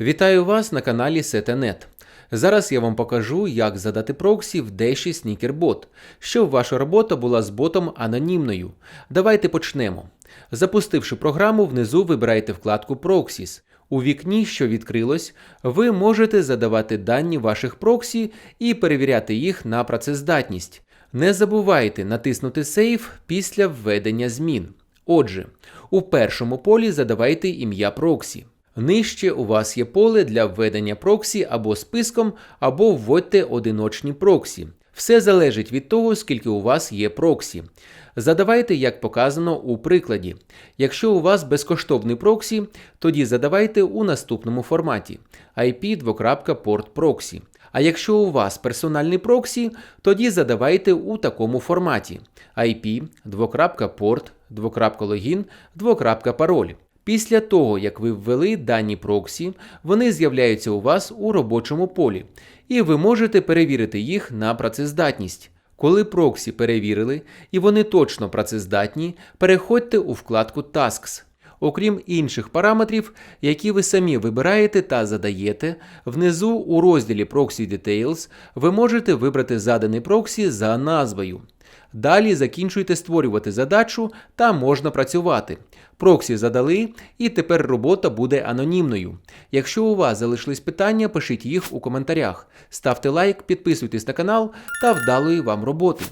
Вітаю вас на каналі Setenet. Зараз я вам покажу, як задати проксі в Dash Sneakerbot, щоб ваша робота була з ботом анонімною. Давайте почнемо. Запустивши програму, внизу вибирайте вкладку Proxies. У вікні, що відкрилось, ви можете задавати дані ваших проксі і перевіряти їх на працездатність. Не забувайте натиснути Save після введення змін. Отже, у першому полі задавайте ім'я проксі. Нижче у вас є поле для введення проксі або списком, або вводьте одиночні проксі. Все залежить від того, скільки у вас є проксі. Задавайте, як показано у прикладі. Якщо у вас безкоштовний проксі, тоді задавайте у наступному форматі IP port proxy. А якщо у вас персональний проксі, тоді задавайте у такому форматі IP port login пароль. Після того, як ви ввели дані проксі, вони з'являються у вас у робочому полі, і ви можете перевірити їх на працездатність. Коли проксі перевірили і вони точно працездатні, переходьте у вкладку Tasks. Окрім інших параметрів, які ви самі вибираєте та задаєте, внизу у розділі Proxy Details ви можете вибрати заданий проксі за назвою. Далі закінчуйте створювати задачу та можна працювати. Проксі задали, і тепер робота буде анонімною. Якщо у вас залишились питання, пишіть їх у коментарях. Ставте лайк, підписуйтесь на канал та вдалої вам роботи.